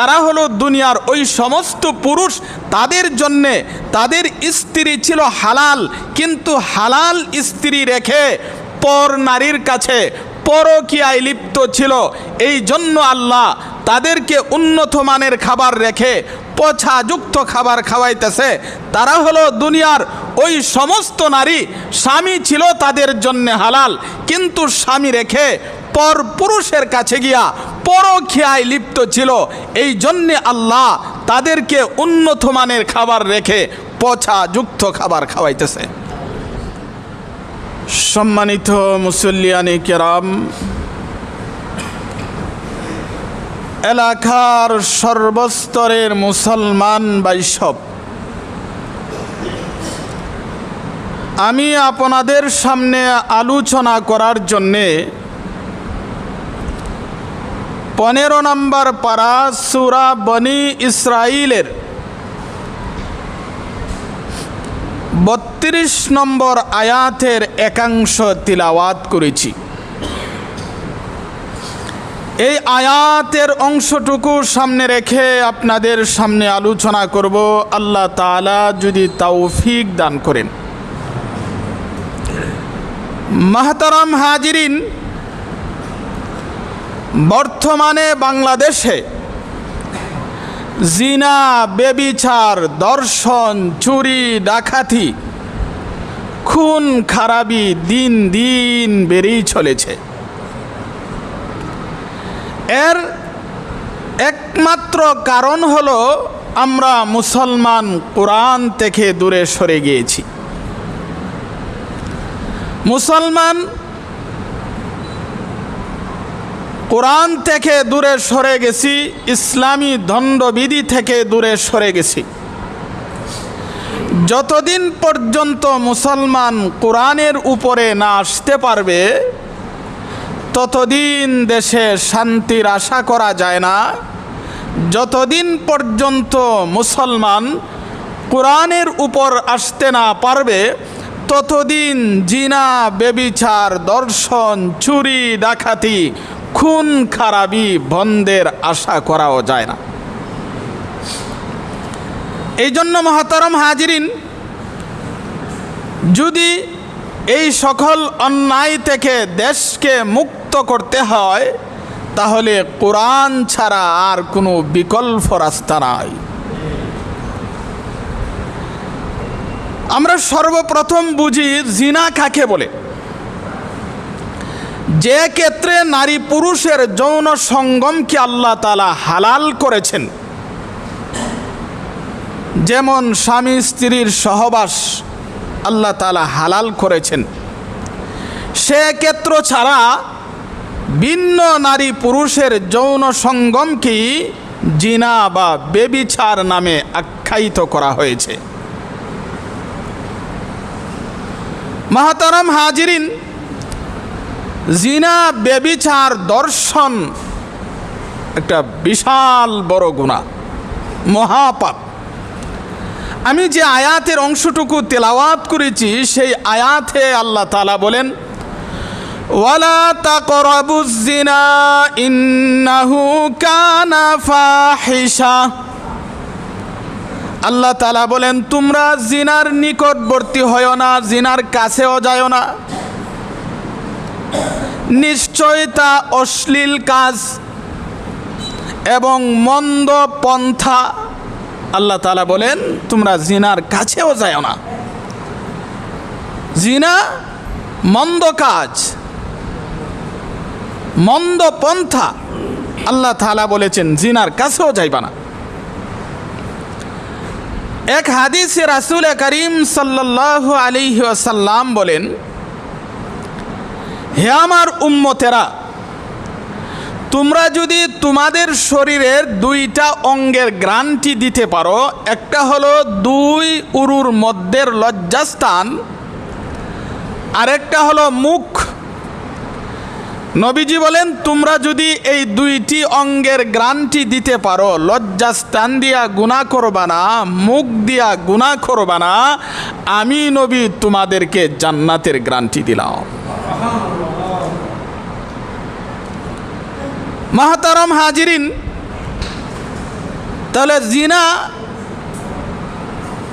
তারা হলো দুনিয়ার ওই সমস্ত পুরুষ, তাদের জন্যে তাদের স্ত্রী ছিল হালাল, কিন্তু হালাল স্ত্রী রেখে পর নারীর কাছে পরকিয়ায় লিপ্ত ছিল। এই জন্য আল্লাহ তাদেরকে উন্নত মানের খাবার রেখে পছাযুক্ত খাবার খাওয়াইতেছে। তারা হলো দুনিয়ার ওই সমস্ত নারী, স্বামী ছিল তাদের জন্য হালাল। কিন্তু স্বামী রেখে পর পুরুষের কাছে গিয়া পরখিয়ায় লিপ্ত ছিল। এই জন্যে আল্লাহ তাদেরকে উন্নত মানের খাবার রেখে পছাযুক্ত খাবার খাওয়াইতেছে। সম্মানিত মুসল্লিয়ানি কেরাম এলাকার সর্বস্তরের মুসলমান বৈশব আমি আপনাদের সামনে আলোচনা করার জন্যে পনেরো নম্বর পারা সুরা বনি ইসরাইলের বত্রিশ নম্বর আয়াতের একাংশ তিলাওয়াত করেছি। এই আয়াতের অংশটুকু সামনে রেখে আপনাদের সামনে আলোচনা করব। আল্লাহ তাআলা যদি তাওফিক দান করেন। মাহতারাম হাজিরিন, বর্তমানে বাংলাদেশে জিনা, বেবিচার, দর্শন, চুরি, ডাকাতি, খুন, খারাপি দিন দিন বেড়েই চলেছে। এর একমাত্র কারণ হলো আমরা মুসলমান কোরআন থেকে দূরে সরে গিয়েছি। মুসলমান কোরআন থেকে দূরে সরে গেছি, ইসলামী দণ্ডবিধি থেকে দূরে সরে গেছি। যতদিন পর্যন্ত মুসলমান কোরআনের উপরে না আসতে পারবে ততদিন দেশে শান্তির আশা করা যায় না। যতদিন পর্যন্ত মুসলমান কোরআনের উপর আসতে না পারবে, ততদিন জিনা, বেবিচার, দর্শন, চুরি, ডাকাতি, খুন, খারাপি, বন্ধের আশা করাও যায় না। এই জন্য মহাতারম হাজিরিন, যদি এই সকল অন্যায় থেকে দেশকে মুক্ত করতে হয়, তাহলে কোরআন ছাড়া আর কোনো বিকল্প রাস্তা নাই। আমরা সর্বপ্রথম বুঝি জিনা কাকে বলে? যে ক্ষেত্রে নারী পুরুষের যৌন সঙ্গমকে আল্লাহ তালা হালাল করেছেন। যেমন স্বামী স্ত্রীর সহবাস আল্লাহ তালা হালাল করেছেন। সে ক্ষেত্র ছাড়া ভিন্ন নারী পুরুষের যৌন সঙ্গমকে জিনা বা বেবিচার নামে আখ্যায়িত করা হয়েছে। মাহাতারাম হাজিরিন, জিনা, বেবিচার, দর্শন একটা বিশাল বড় গুণা, মহাপাপ। আমি যে আয়াতের অংশটুকু তেলাওয়াত করেছি, সেই আয়াতে আল্লাহ তালা বলেন ওয়ালা তাকরাবুজ্জিনা ইন্নাহু কানা ফাহিশা। আল্লাহ তালা বলেন, তোমরা জিনার নিকটবর্তী হয় না জিনার কাছেও যায় না। নিশ্চয় তা অশ্লীল কাজ এবং মন্দ পন্থা। আল্লাহ তালা বলেন, তোমরা জিনার কাছেও যায় না। জিনা মন্দ কাজ মন্দ পন্থা। আল্লাহ তালা বলেছেন, জিনার কাছেও যাইবা না। এক হাদিসে রাসুল করিম সাল্লাহ আলিহি আসাল্লাম বলেন, হে আমার উম্মতেরা, তোমরা যদি তোমাদের শরীরের দুইটা অঙ্গের গ্রান্টি দিতে পারো, একটা হলো দুই উরুর মধ্যের লজ্জাস্থান, আরেকটা হলো মুখ নবীজি বলেন, তোমরা যদি এই দুইটি অঙ্গের গ্রান্টি দিতে পারো, লজ্জাস্থান দিয়া গুণা করবা না, মুখ দিয়া গুণা করবা না, আমি নবী তোমাদেরকে জান্নাতের গ্রান্টি দিলাম। মাহাতারম হাজিরিন, তাহলে জিনা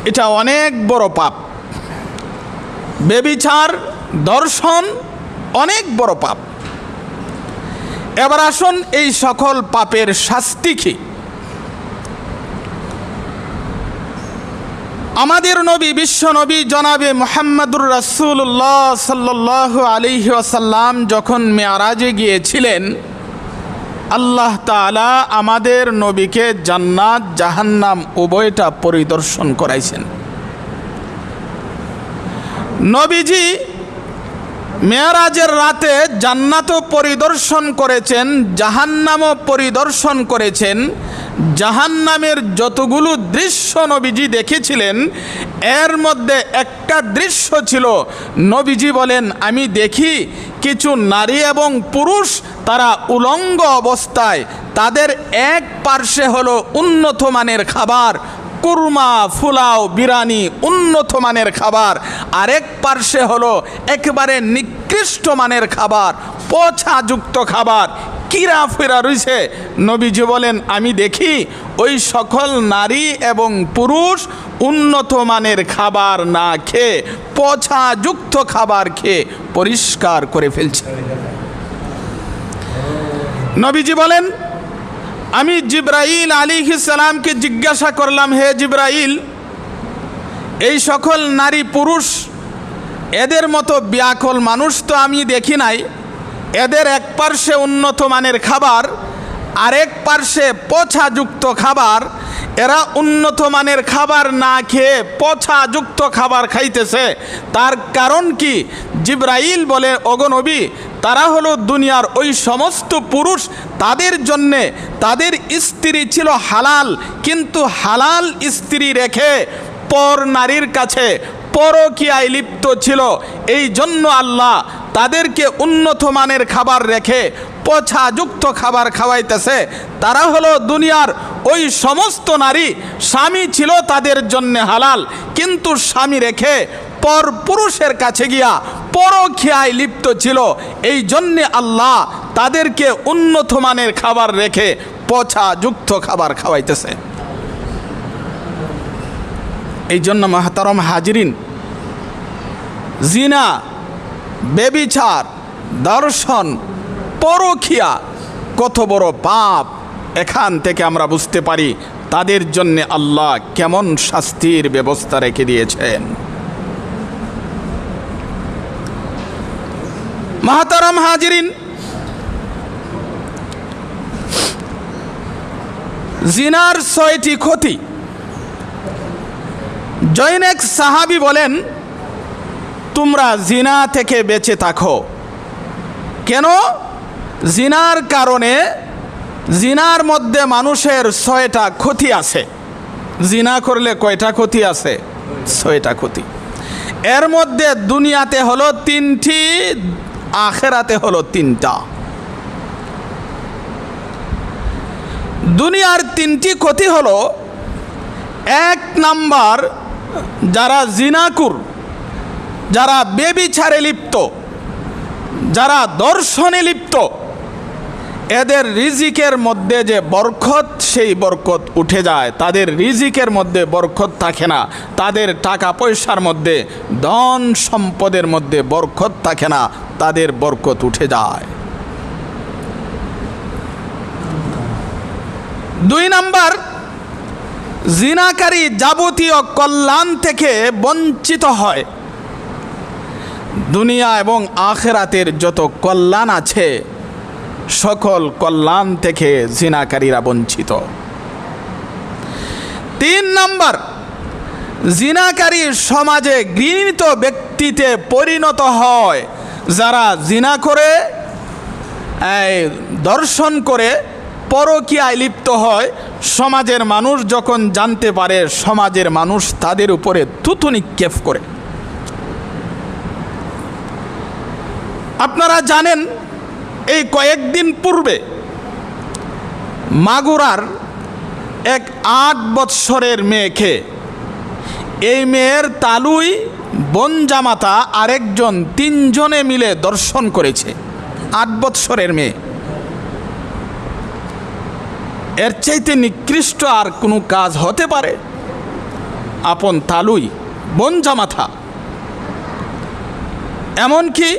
এটা অনেক বড় পাপ। বেবিচার, দর্শন, অনেক বড় পাপ। এবার আসুন এই সকল পাপের শাস্তি কি? আমাদের নবী, বিশ্ব নবী জনাবে মোহাম্মদুর রাসুল্লাহ সাল্লাহ আলিহি আসাল্লাম যখন মেয়ারাজে গিয়েছিলেন, আল্লাহ তালা আমাদের নবীকে জান্নাত, জাহান্নাম উভয়টা পরিদর্শন করাইছেন। নবীজি মেয়ারাজের রাতে জান্নাতও পরিদর্শন করেছেন, জাহান্নামও পরিদর্শন করেছেন। জাহান্নামের যতগুলো দৃশ্য নবীজি দেখেছিলেন, এর মধ্যে একটা দৃশ্য ছিল, নবীজি বলেন, আমি দেখি কিছু নারী এবং পুরুষ তারা উলঙ্গ অবস্থায়, তাদের এক পার্শ্বে হলো উন্নত মানের খাবার কুরমা, ফুলাও, বিরানি উন্নত মানের খাবার। আরেক পার্শ্বে হলো একবারে নিকৃষ্ট মানের খাবার, পচাযুক্ত খাবার। কিরা ফেরা রয়েছে নবীজি বলেন, আমি দেখি ওই সকল নারী এবং পুরুষ উন্নত মানের খাবার না খেয়ে, পচাযুক্ত খাবার খেয়ে পরিষ্কার করে ফেলছে। নবীজি বলেন আমি জিব্রাইল আলী ইসালামকে জিজ্ঞাসা করলাম, হে জিব্রাইল, এই সকল নারী পুরুষ, এদের মতো ব্যাকল মানুষ তো আমি দেখি নাই। এদের এক পার্শ্বে উন্নত মানের খাবার, আরেক পার্শ্বে পছাযুক্ত খাবার এরা উন্নত মানের খাবার না খেয়ে পচাযুক্ত খাবার খাইতেছে। তার কারণ কি? জিব্রাইল বলে অগনবী তারা হলো দুনিয়ার ওই সমস্ত পুরুষ, তাদের জন্যে তাদের স্ত্রী ছিল হালাল, কিন্তু হালাল স্ত্রী রেখে পর নারীর কাছে পরকিয়ায় লিপ্ত ছিল। এই জন্য আল্লাহ তাদেরকে উন্নত মানের খাবার রেখে পছাযুক্ত খাবার খাওয়াইতেছে। তারা হলো দুনিয়ার ওই সমস্ত নারী স্বামী ছিল তাদের জন্য হালাল। কিন্তু স্বামী রেখে পর পুরুষের কাছে গিয়া পরখিয়ায় লিপ্ত ছিল। এই জন্যে আল্লাহ তাদেরকে উন্নত মানের খাবার রেখে পছাযুক্ত খাবার খাওয়াইতেছে। এই জন্য মাহতারম হাজরিন, জিনা, বেবিচার, দর্শন পরখিয়া কত বড় পাপ। এখান থেকে আমরা বুঝতে পারি তাদের জন্যে আল্লাহ কেমন শাস্তির ব্যবস্থা রেখে দিয়েছেন। মাহাতারাম হাজিরিন, জিনার ছয়টি ক্ষতি। জৈনেক সাহাবি বলেন, তোমরা জিনা থেকে বেঁচে থাকো। কেন? জিনার কারণে জিনার মধ্যে মানুষের ছয়টা ক্ষতি আছে। জিনা করলে কয়টা ক্ষতি আছে? ছয়টা ক্ষতি। এর মধ্যে দুনিয়াতে হলো তিনটি, আখেরাতে হলো তিনটা। দুনিয়ার তিনটি ক্ষতি হলো, এক নাম্বার যারা জিনাকুর, যারা বেবিচারে লিপ্ত, যারা দর্শনে লিপ্ত এদের রিজিকের মধ্যে যে বরকত, সেই বরকত উঠে যায়। তাদের রিজিকের মধ্যে বরকত থাকে না। তাদের টাকা পয়সার মধ্যে, ধন সম্পদের মধ্যে বরকত থাকে না। তাদের বরকত উঠে যায়। দুই নাম্বার, জিনাকারী যাবতীয় কল্যাণ থেকে বঞ্চিত হয়। দুনিয়া এবং আখেরাতের যত কল্যাণ আছে সকল কল্যাণ থেকে জিনাকারীরা বঞ্চিত। তিন নম্বর, জিনাকারী সমাজে গৃহীত ব্যক্তিতে পরিণত হয়। যারা জিনা করে দর্শন করে, পরকীয়ায় লিপ্ত হয়, সমাজের মানুষ যখন জানতে পারে, সমাজের মানুষ তাদের উপরে থুতু নিক্ষেপ করে। আপনারা জানেন এই কয়েকদিন পূর্বে মাগুরার এক আট বৎসরের মেয়েকে এই মেয়ের তালুই বনজামাতা আরেকজন তিনজনে মিলে দর্শন করেছে। আট বৎসরের মেয়ে। এর চাইতে নিকৃষ্ট আর কোনো কাজ হতে পারে? আপন তালুই বঞ্জা মাথা এমনকি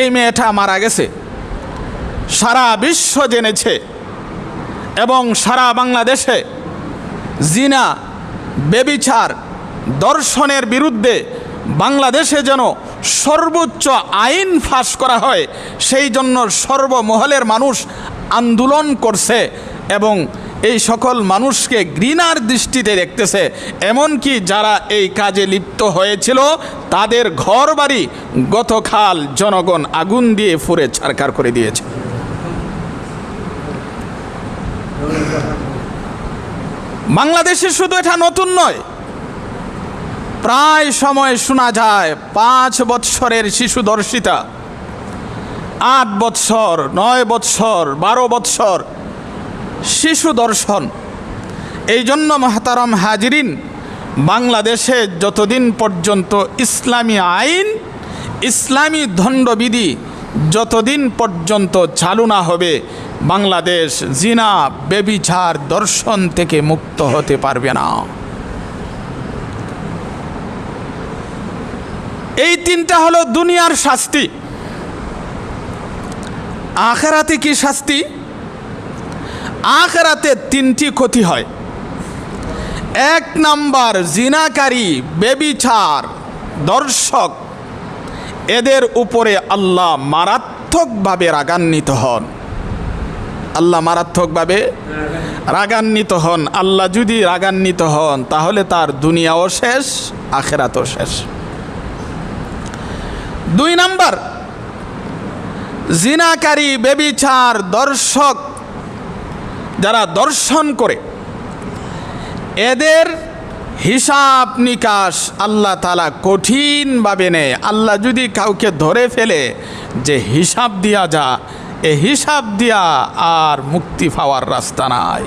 এই মেয়েটা মারা গেছে। সারা বিশ্ব জেনেছে এবং সারা বাংলাদেশে জিনা, বেবিচার, দর্শনের বিরুদ্ধে বাংলাদেশে যেন সর্বোচ্চ আইন ফাঁস করা হয়, সেই জন্য সর্বমহলের মানুষ আন্দোলন করছে এবং এই সকল মানুষকে ঘৃণার দৃষ্টিতে দেখতেছে। এমনকি যারা এই কাজে লিপ্ত হয়েছিল, তাদের ঘর বাড়ি গতকাল জনগণ আগুন দিয়ে ফুরে ছারকার করে দিয়েছে। বাংলাদেশে শুধু এটা নতুন নয়, প্রায় সময় শোনা যায় পাঁচ বৎসরের শিশু দর্শিতা, আট বৎসর, নয় বৎসর, বারো বৎসর শিশু দর্শন। এই জন্য মহাতারম হাজিরিন, বাংলাদেশে যতদিন পর্যন্ত ইসলামী আইন, ইসলামী দণ্ডবিধি যতদিন পর্যন্ত চালু না হবে বাংলাদেশ জিনা বেবিচার দর্শন থেকে মুক্ত হতে পারবে না। এই তিনটা হলো দুনিয়ার শাস্তি। আখেরাতে কি শাস্তি? আখেরাতে তিনটি ক্ষতি হয়। এক নাম্বার, জিনাকারী, বেবিচার, দর্শক। এদের উপরে আল্লাহ মারাত্মকভাবে রাগান্বিত হন। আল্লাহ মারাত্মকভাবে রাগান্বিত হন। আল্লাহ যদি রাগান্বিত হন, তাহলে তার দুনিয়াও শেষ, আখেরাতও শেষ। দুই নাম্বার, জিনাকারী, বেবিচার, দর্শক যারা দর্শন করে, এদের হিসাব নিকাশ আল্লাহ তালা কঠিনভাবে নেয়। আল্লাহ যদি কাউকে ধরে ফেলে যে হিসাব দিয়া যা এ হিসাব দিয়া আর মুক্তি পাওয়ার রাস্তা নাই।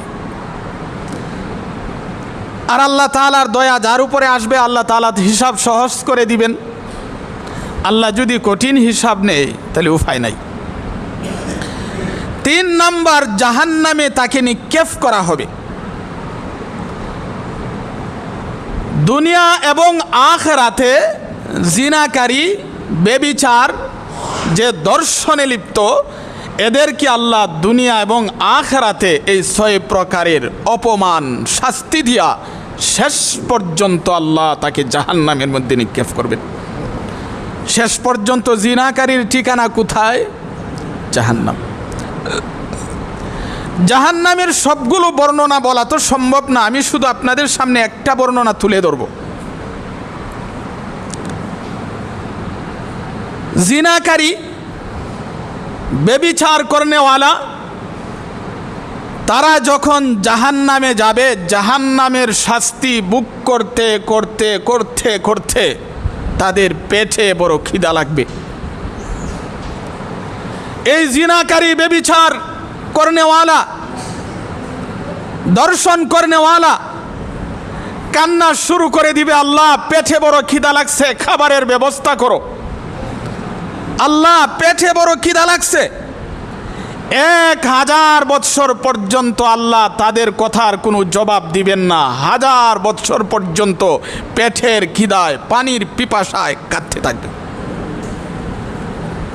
আর আল্লাহ তালার দয়া যার উপরে আসবে, আল্লাহ তালা হিসাব সহজ করে দিবেন। আল্লাহ যদি কঠিন হিসাব নেই তাহলে উপায় নাই। তিন নাম্বার, জাহান্নামে তাকে নিক্ষেপ করা হবে। দুনিয়া এবং আখ রাতে জিনাকারী, বেবিচার, যে দর্শনে লিপ্ত এদেরকে আল্লাহ দুনিয়া এবং আখরাতে এই ছয় প্রকারের অপমান, শাস্তি দিয়া শেষ পর্যন্ত আল্লাহ তাকে জাহান্নামের মধ্যে নিক্ষেপ করবেন। শেষ পর্যন্ত জিনাকারীর ঠিকানা কোথায়? জাহান্নাম। জাহান্নামের সবগুলো বর্ণনা বলা তো সম্ভব না, আমি শুধু আপনাদের সামনে একটা বর্ণনা তুলে ধরব। জিনাকারী বেবিচার করনেওয়ালা, তারা যখন জাহান্নামে যাবে, জাহান্নামের শাস্তি বুক করতে করতে করতে করতে তাদের পেটে বড় খিদা লাগবে। এই জিনাকারী বেবিচার করনেওয়ালা, দর্শন করনেওয়ালা, কান্না শুরু করে দিবে, আল্লাহ, পেটে বড় খিদা লাগছে, খাবারের ব্যবস্থা করো। আল্লাহ পেটে বড় খিদা লাগছে। এক হাজার বৎসর পর্যন্ত আল্লাহ তাদের কথার কোনো জবাব দিবেন না। হাজার বৎসর পর্যন্ত পেটের খিদায়, পানির পিপাসায় কাঁদতে থাকবে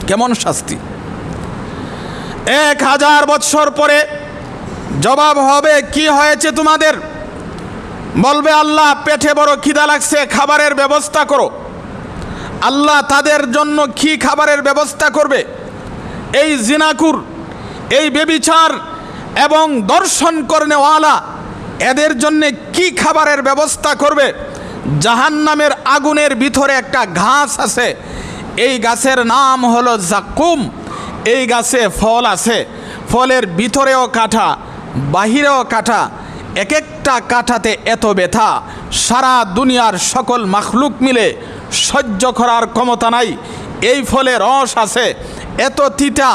কেমন শাস্তি? এক হাজার বৎসর পরে জবাব হবে, কি হয়েছে তোমাদের? বলবে, আল্লাহ, পেটে বড় খিদা লাগছে, খাবারের ব্যবস্থা করো। আল্লাহ তাদের জন্য কি খাবারের ব্যবস্থা করবে? এই জিনাকুর, এই বেবিচার এবং দর্শন করনেওয়ালা, এদের জন্য কি খাবারের ব্যবস্থা করবে? জাহান্নামের আগুনের ভিতরে একটা ঘাস আছে। এই গাছের নাম হলো জাকুম এই গাছে ফল আছে। ফলের ভিতরেও কাঠা বাহিরেও কাঠা এক একটা কাঠাতে এত ব্যথা। সারা দুনিয়ার সকল মাখলুক মিলে সহ্য করার ক্ষমতা নাই। এই ফলে রস আছে। এত তিতা,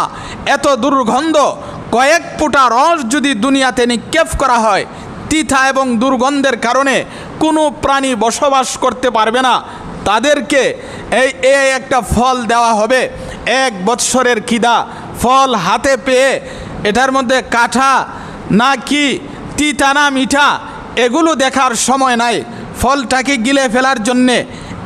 এত দুর্গন্ধ, কয়েক ফুটা রস যদি দুনিয়াতে নিক্ষেপ করা হয়, তিতা এবং দুর্গন্ধের কারণে কোনো প্রাণী বসবাস করতে পারবে না। তাদেরকে এই এই একটা ফল দেওয়া হবে। এক বৎসরের কিদা ফল হাতে পেয়ে এটার মধ্যে কাঠা না কি তিতা না মিঠা, এগুলো দেখার সময় নাই। ফলটাকে গিলে ফেলার জন্যে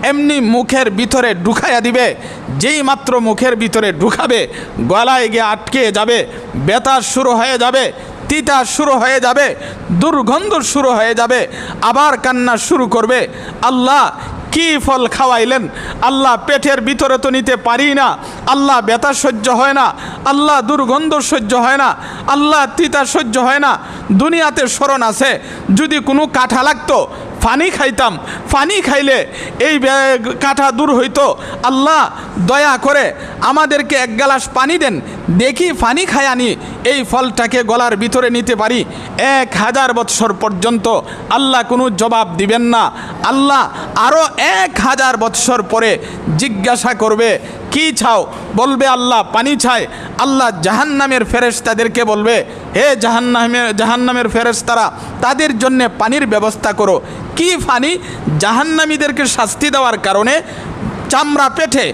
এমনি মুখের ভিতরে ঢুকাইয়া দিবে। যেই মাত্র মুখের ভিতরে ঢুকাবে, গলায় গিয়ে আটকে যাবে ব্যথা শুরু হয়ে যাবে, তিতা শুরু হয়ে যাবে, দুর্গন্ধ শুরু হয়ে যাবে, আবার কান্না শুরু করবে। আল্লাহ কি ফল খাওয়াইলেন? আল্লাহ পেটের ভিতরে তো নিতে পারি না। আল্লাহ ব্যথা সহ্য হয় না। আল্লাহ দুর্গন্ধ সহ্য হয় না। আল্লাহ তিতা সহ্য হয় না। দুনিয়াতে স্মরণ আছে। যদি কোনো কাঠা লাগতো পানি খাইতাম পানি খাইলে এই কাঠা দূর হইতো। আল্লাহ দয়া করে আমাদেরকে এক গ্লাস পানি দেন, দেখি পানি খাই আনি, এই ফলটাকে গলার ভিতরে নিতে পারি। এক হাজার বৎসর পর্যন্ত আল্লাহ কোনো জবাব দিবেন না। আল্লাহ আরও এক হাজার বৎসর পরে জিজ্ঞাসা করবে কি চাও? বলবে আল্লাহ, পানি চায় আল্লাহ জাহান্নামের ফেরেশতাদেরকে বলবে, হে জাহান্নামের জাহান্নামের ফেরেশতারা, তাদের জন্য পানির ব্যবস্থা করো। কি পানি? জাহান্নামীদেরকে শাস্তি দেওয়ার কারণে চামড়া পেটে,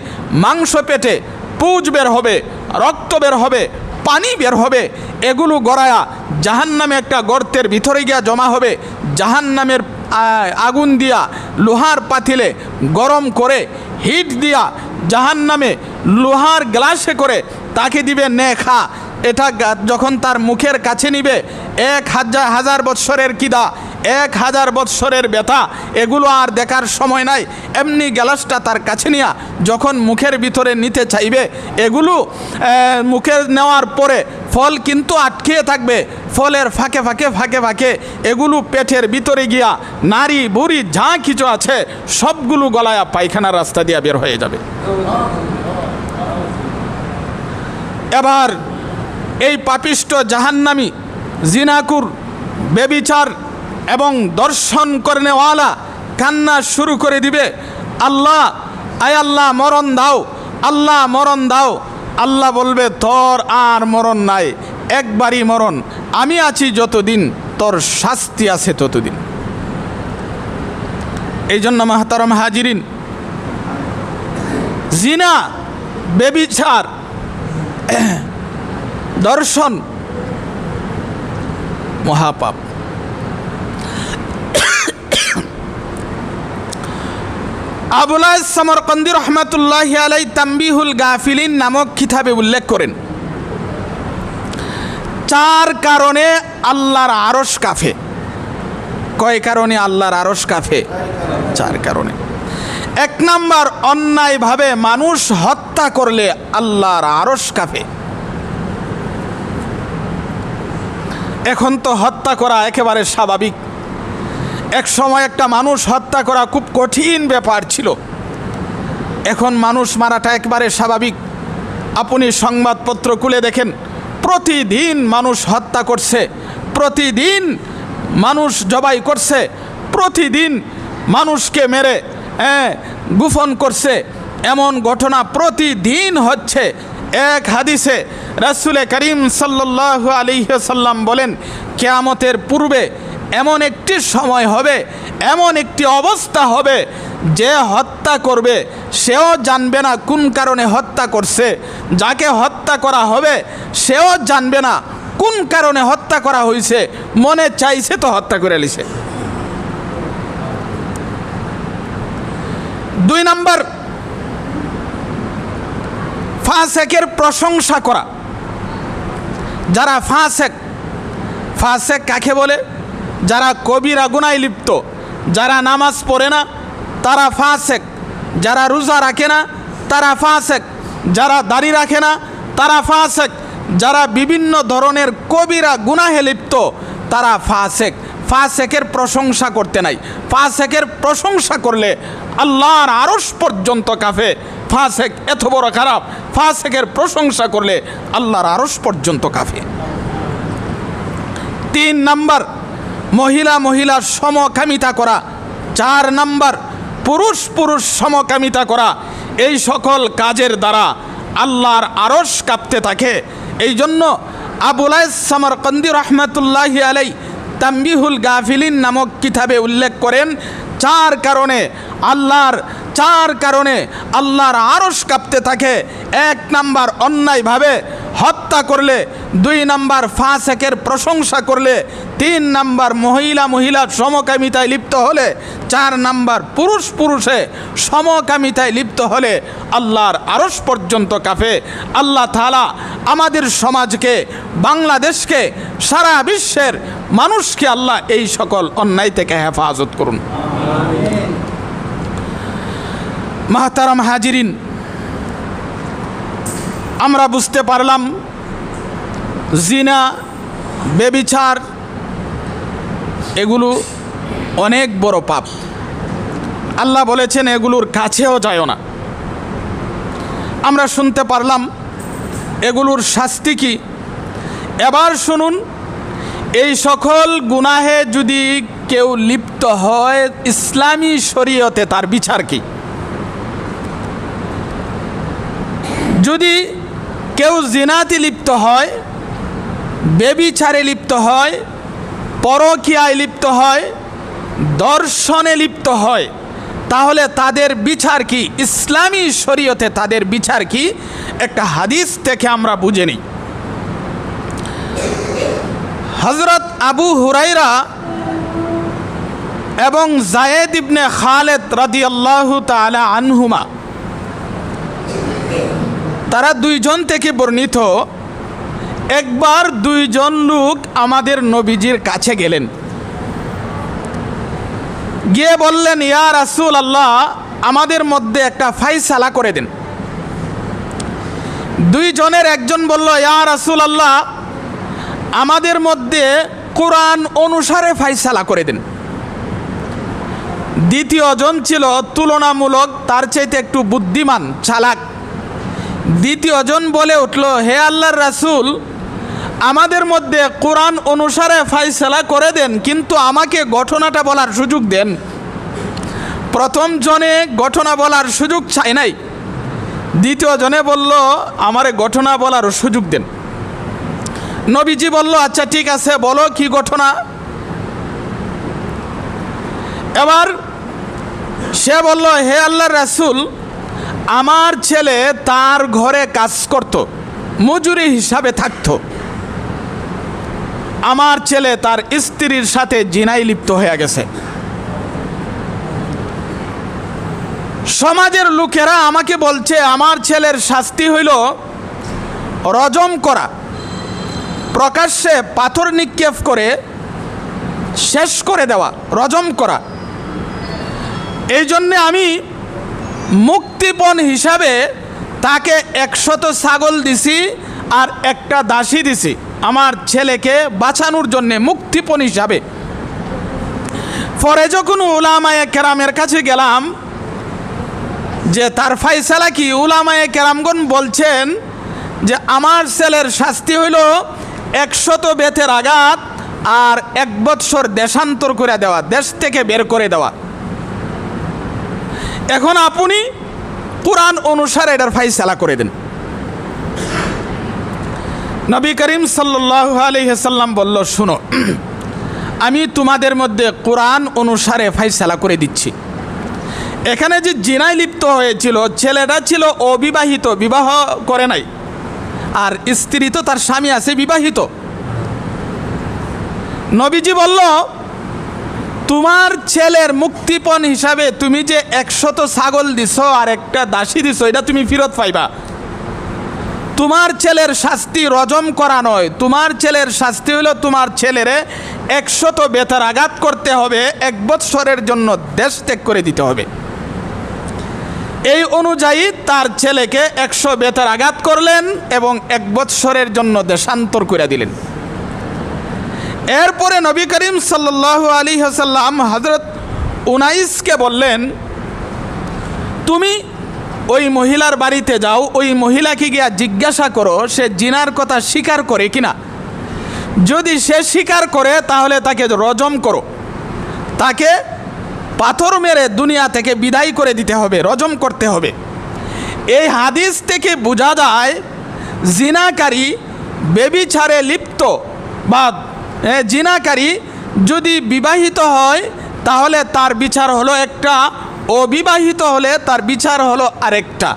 মাংস পেটে পুজ বের হবে, রক্ত বের হবে পানি বের হবে, এগুলো গড়ায়া জাহান নামে একটা গর্তের ভিতরে গিয়া জমা হবে। জাহান নামের আগুন দিয়া লোহার পাতিলে গরম করে হিট দিয়া জাহান নামে লোহার গ্লাসে করে তাকে দিবে নে খা এটা যখন তার মুখের কাছে নিবে, এক হাজার হাজার বৎসরের কিদা এক হাজার বৎসরের ব্যথা, এগুলো আর দেখার সময় নাই। এমনি গ্যালাসটা তার কাছে নিয়া, যখন মুখের ভিতরে নিতে চাইবে, এগুলো মুখে নেওয়ার পরে ফল কিন্তু আটকে থাকবে। ফলের ফাঁকে ফাঁকে ফাঁকে ফাঁকে এগুলো পেটের ভিতরে গিয়া নারী বুড়ি যা কিছু আছে, সবগুলো গলায়া পায়খানার রাস্তা দিয়া বের হয়ে যাবে। এবার এই পাপিষ্ট জাহান্নামি জিনাকুর বেবিচার এবং দর্শন করনেওয়ালা কান্না শুরু করে দিবে। আল্লাহ, আয় আল্লাহ, মরণ দাও। আল্লাহ, মরণ দাও। আল্লাহ বলবে, তোর আর মরণ নাই, একবারই মরণ। আমি আছি যতদিন, তোর শাস্তি আছে ততদিন। এই জন্য মাহতারম হাজিরিন, জিনা, বেবিচার, দর্শন মহাপাপ। আবুলাই সমরকন্দি রহমতুল্লাহ আলাই তাম্বিহুল গাফিলিন নামক খিতাবে উল্লেখ করেন। চার কারণে আল্লাহর আরস কাফে। কয় কারণে আল্লাহর আরস কাফে? চার কারণে। এক নাম্বার, অন্যায়ভাবে মানুষ হত্যা করলে আল্লাহর আরস কাফে। এখন তো হত্যা করা একেবারে স্বাভাবিক। এক সময় একটা মানুষ হত্যা করা খুব কঠিন ব্যাপার ছিল। এখন মানুষ মারাটা একবারে স্বাভাবিক। আপনি সংবাদপত্র খুলে দেখেন, প্রতিদিন মানুষ হত্যা করছে, প্রতিদিন মানুষ জবাই করছে, প্রতিদিন মানুষকে মেরে হ্যাঁ গুফন করছে। এমন ঘটনা প্রতিদিন হচ্ছে। এক হাদিসে রাসুলে করিম সাল্লাহ আলিহাল্লাম বলেন, কেয়ামতের পূর্বে এমন একটি সময় হবে, এমন একটি অবস্থা হবে, যে হত্যা করবে, সেও জানবে না কোন কারণে হত্যা করছে, যাকে হত্যা করা হবে, সেও জানবে না কোন কারণে হত্যা করা হয়েছে, মনে চাইছে তো হত্যা করে লিছে দুই নাম্বার, ফাঁসেকের প্রশংসা করা। যারা ফাঁসেক ফাঁসেক কাকে বলে? যারা কবিরা গুনায় লিপ্ত, যারা নামাজ পড়ে না, তারা ফাঁসেক। যারা রোজা রাখে না, তারা ফাঁসেক। যারা দাড়ি রাখে না, তারা ফাঁসেক। যারা বিভিন্ন ধরনের কবিরা গুনাহে লিপ্ত, তারা ফাঁসেক। ফাঁসেকের প্রশংসা করতে নাই। ফাঁসেকের প্রশংসা করলে আল্লাহর আরস পর্যন্ত কাফে। ফাঁসেক এত বড় খারাপ। ফাঁসেকের প্রশংসা করলে আল্লাহর আরস পর্যন্ত কাফে। তিন নাম্বার মহিলা মহিলার সমকামিতা করা। চার নাম্বার, পুরুষ পুরুষ সমকামিতা করা। এই সকল কাজের দ্বারা আল্লাহর আরস কাঁপতে থাকে। এই জন্য আবুলাই সামরকন্দি রহমতুল্লাহ আলাই তাম্বিহুল গাফিলিন নামক কিতাবে উল্লেখ করেন, চার কারণে আল্লাহর, চার কারণে আল্লাহর আরস কাঁপতে থাকে। এক নাম্বার, অন্যায়ভাবে হত্যা করলে, দুই নাম্বার ফাঁসেকের প্রশংসা করলে, তিন নাম্বার মহিলা মহিলা সমকামিতায় লিপ্ত হলে, চার নাম্বার পুরুষ পুরুষে সমকামিতায় লিপ্ত হলে আল্লাহর আরস পর্যন্ত কাফে আল্লাহ তালা আমাদের সমাজকে, বাংলাদেশকে, সারা বিশ্বের মানুষকে আল্লাহ এই সকল অন্যায় থেকে হেফাজত করুন। মাহতারাম হাজিরিন আমরা বুঝতে পারলাম, জিনা, বেবিচার, এগুলো অনেক বড় পাপ। আল্লাহ বলেছেন, এগুলোর কাছেও যায় না। আমরা শুনতে পারলাম, এগুলোর শাস্তি কি? এবার শুনুন, এই সকল গুনাহে যদি কেউ লিপ্ত হয়, ইসলামী শরীয়তে তার বিচার কি? যদি কেউ জিনাতে লিপ্ত হয়, বেবিচারে লিপ্ত হয়, পরকিয়ায় লিপ্ত হয়, দর্শনে লিপ্ত হয়, তাহলে তাদের বিচার কি? ইসলামী শরীয়তে তাদের বিচার কি? একটা হাদিস থেকে আমরা বুঝে নিই। হজরত আবু হুরাইরা এবং জায়েদ ইবনে খালেদ রাদিয়াল্লাহু তাআলা আনহুমা তারা দুইজন থেকে বর্ণিত, একবার দুইজন লোক আমাদের নবীজির কাছে গেলেন। গিয়ে বললেন, ইয়া রাসূল আল্লাহ আমাদের মধ্যে একটা ফাইসালা করে দেন। দুইজনের একজন বলল, ইয়া রাসূল আল্লাহ আমাদের মধ্যে কোরআন অনুসারে ফাইসালা করে দেন। দ্বিতীয় জন ছিল তুলনামূলক, তার চাইতে একটু বুদ্ধিমান, চালাক। দ্বিতীয় জন বলে উঠল, হে আল্লাহর রাসূল, আমাদের মধ্যে কোরআন অনুসারে ফাইসলা করে দেন, কিন্তু আমাকে ঘটনাটা বলার সুযোগ দেন। প্রথম জনে ঘটনা বলার সুযোগ চাই নাই। দ্বিতীয় জনে বলল, আমারে ঘটনা বলার সুযোগ দেন। নবীজি বলল আচ্ছা ঠিক আছে, বলো কি ঘটনা? এবার সে বলল, হে আল্লাহর রাসূল আমার ছেলে তার ঘরে কাজ করত, মজুরি হিসাবে থাকতো। আমার ছেলে তার স্ত্রীর সাথে জিনাই লিপ্ত হয়ে গেছে। সমাজের লোকেরা আমাকে বলছে, আমার ছেলের শাস্তি হইল রজম করা। প্রকাশ্যে পাথর নিক্ষেপ করে শেষ করে দেওয়া, রজম করা। এই জন্যে আমি মুক্তিপণ হিসাবে তাকে একশত ছাগল দিছি আর একটা দাসী দিছি। আমার ছেলেকে বাঁচানোর জন্যে মুক্তিপণ হিসাবে। পরে যখন উলামায়ে কেরামের কাছে গেলাম, যে তার ফাইসালা কি? উলামায়ে কেরামগণ বলছেন যে, আমার ছেলের শাস্তি হইল একশত বেতের আঘাত আর এক বৎসর দেশান্তর করে দেওয়া, দেশ থেকে বের করে দেওয়া। এখন আপনি কোরআন অনুসারে এটার ফাইসালা করে দেন। নবী করিম সাল্লাহ আলহিহাল্লাম বলল, শুনো, আমি তোমাদের মধ্যে কোরআন অনুসারে ফাইসালা করে দিচ্ছি। এখানে যে জিনায় লিপ্ত হয়েছিল, ছেলেটা ছিল অবিবাহিত, বিবাহ করে নাই। আর স্ত্রী তো তার স্বামী আছে, বিবাহিত। নবীজি বলল তোমার ছেলের মুক্তিপণ হিসাবে তুমি যে একশত ছাগল দিছ আর একটা দাসী দিছ, এটা তুমি ফেরত পাইবা। তোমার ছেলের শাস্তি রজম করা নয়। তোমার ছেলের শাস্তি হলো তোমার ছেলেরে একশত বেতার আঘাত করতে হবে, এক বৎসরের জন্য দেশ ত্যাগ করে দিতে হবে। এই অনুযায়ী তার ছেলেকে একশো বেতার আঘাত করলেন এবং এক বৎসরের জন্য দেশান্তর করে দিলেন। এরপরে নবী করিম সাল্লাহ আলী হাসাল্লাম হজরত উনাইসকে বললেন, তুমি ওই মহিলার বাড়িতে যাও, ওই মহিলাকে গিয়া জিজ্ঞাসা করো, সে জিনার কথা স্বীকার করে কিনা? যদি সে স্বীকার করে, তাহলে তাকে রজম করো। তাকে পাথর মেরে দুনিয়া থেকে বিদায় করে দিতে হবে, রজম করতে হবে। এই হাদিস থেকে বোঝা যায়, জিনাকারী বেবিচারে লিপ্ত বা জিনাকারী যদি বিবাহিত হয়, তাহলে তার বিচার হলো একটা। অবিবাহিত হলে তার বিচার হলো আরেকটা।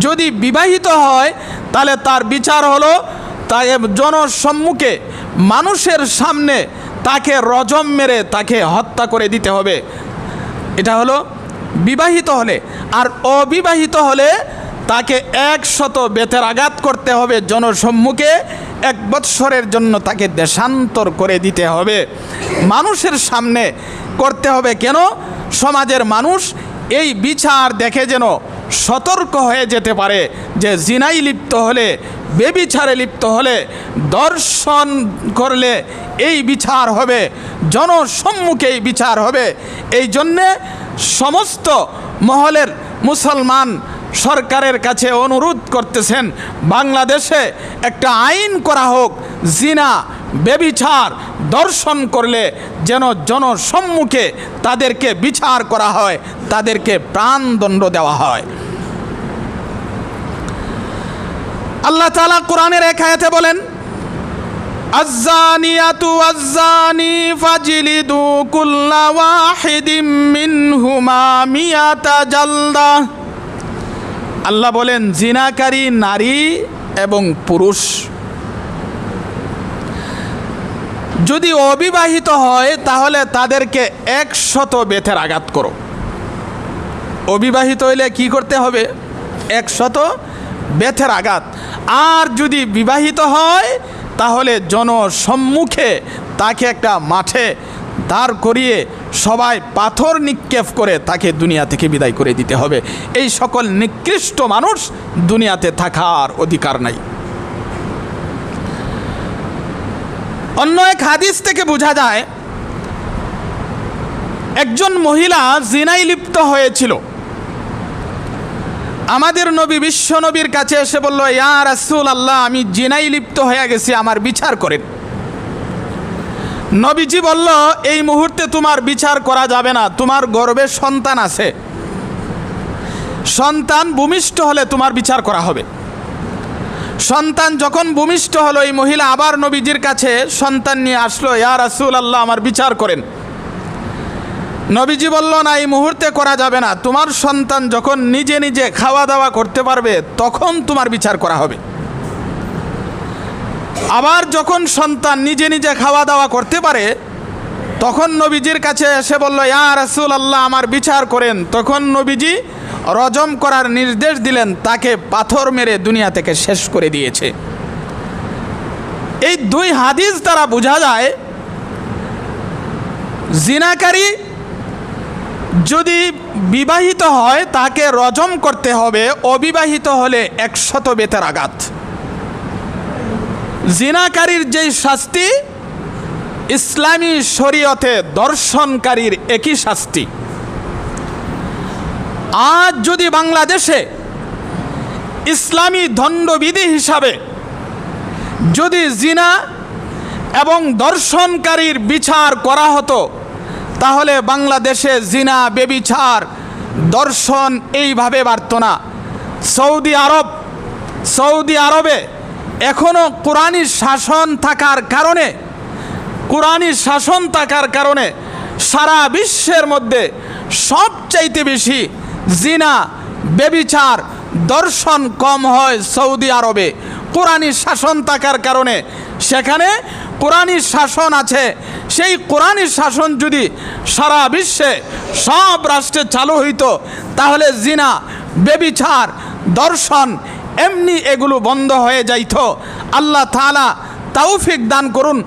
যদি বিবাহিত হয়, তাহলে তার বিচার হলো তাকে জনসম্মুখে মানুষের সামনে তাকে রজম মেরে তাকে হত্যা করে দিতে হবে। এটা হলো বিবাহিত হলে। আর অবিবাহিত হলে তাকে একশত বেতের আঘাত করতে হবে জনসম্মুখে, এক বৎসরের জন্য তাকে দেশান্তর করে দিতে হবে। মানুষের সামনে করতে হবে কেন? সমাজের মানুষ এই বিচার দেখে যেন সতর্ক হয়ে যেতে পারে যে জিনাই লিপ্ত হলে, বেবিচারে লিপ্ত হলে দর্শন করলে এই বিচার হবে, জনসম্মুখে এই বিচার হবে। এই জন্যে সমস্ত মহলের মুসলমান সরকারের কাছে অনুরোধ করতেছেন, বাংলাদেশে একটা আইন করা হোক, জিনা, বেবিচার দর্শন করলে যেন জনসম্মুখে তাদেরকে বিচার করা হয়, তাদেরকে প্রাণদণ্ড দেওয়া হয়। আল্লাহ তালা কোরআনের এক বলেন, আজ্জানিয়াতু আজ্জানি ফাজলিদু কুল্লা ওয়াহিদিম মিনহুমা মিয়াতা জালদা। আল্লাহ বলেন, জিনাকারী নারী এবং পুরুষ। যদি অবিবাহিত হয়, তাহলে তাদেরকে একশত বেথের আঘাত করো। অবিবাহিত হইলে কি করতে হবে? একশত বেথের আঘাত। আর যদি বিবাহিত হয়, তাহলে জনসম্মুখে তাকে একটা মাঠে দাঁড় করিয়ে সবাই পাথর নিক্ষেপ করে তাকে দুনিয়া থেকে বিদায় করে দিতে হবে। এই সকল নিকৃষ্ট মানুষ দুনিয়াতে থাকার অধিকার নাই। অন্য এক হাদিস থেকে বোঝা যায়, একজন মহিলা জিনাই লিপ্ত হয়েছিল। আমাদের নবী বিশ্ব নবীর কাছে এসে বলল, ইয়া রাসূল আল্লাহ আমি জিনাই লিপ্ত হয়ে গেছি, আমার বিচার করেন। নবীজি বলল, এই মুহূর্তে তোমার বিচার করা যাবে না। তোমার গর্বে সন্তান আছে। সন্তান ভূমিষ্ঠ হলে তোমার বিচার করা হবে। সন্তান যখন ভূমিষ্ঠ হলো, এই মহিলা আবার নবীজির কাছে সন্তান নিয়ে আসলো, ইয়া রাসূল আল্লাহ আমার বিচার করেন। নবীজি বলল, না, এই মুহূর্তে করা যাবে না। তোমার সন্তান যখন নিজে নিজে খাওয়া দাওয়া করতে পারবে, তখন তোমার বিচার করা হবে। আবার যখন সন্তান নিজে নিজে খাওয়া দাওয়া করতে পারে, তখন নবীজির কাছে এসে বলল, ইয়া রাসুল আল্লাহ আমার বিচার করেন। তখন নবীজি রজম করার নির্দেশ দিলেন, তাকে পাথর মেরে দুনিয়া থেকে শেষ করে দিয়েছে। এই দুই হাদিস দ্বারা বোঝা যায়, জিনাকারী যদি বিবাহিত হয়, তাকে রজম করতে হবে, অবিবাহিত হলে একশত বেতের আঘাত। জিনাকারীর যেই শাস্তি, ইসলামী শরীয়তে দর্শনকারীর একই শাস্তি। আজ যদি বাংলাদেশে ইসলামী দণ্ডবিধি হিসাবে যদি জিনা এবং দর্শনকারীর বিচার করা হতো, তাহলে বাংলাদেশে জিনা, বেবিচার, দর্শন এইভাবে বাড়ত না। সৌদি আরব, সৌদি আরবে এখনও কোরআনী শাসন থাকার কারণে কোরআনী শাসন থাকার কারণে সারা বিশ্বের মধ্যে সবচাইতে বেশি জিনা, বেবিচার, দর্শন কম হয় সৌদি আরবে। কোরআনী শাসন থাকার কারণে সেখানে কোরআনী শাসন আছে। সেই কোরআনী শাসন যদি সারা বিশ্বে সব রাষ্ট্রে চালু হইতো, তাহলে জিনা, বেবিচার, দর্শন এমনি এগুলো বন্ধ হয়ে যাইত। আল্লাহ তাআলা তৌফিক দান করুন।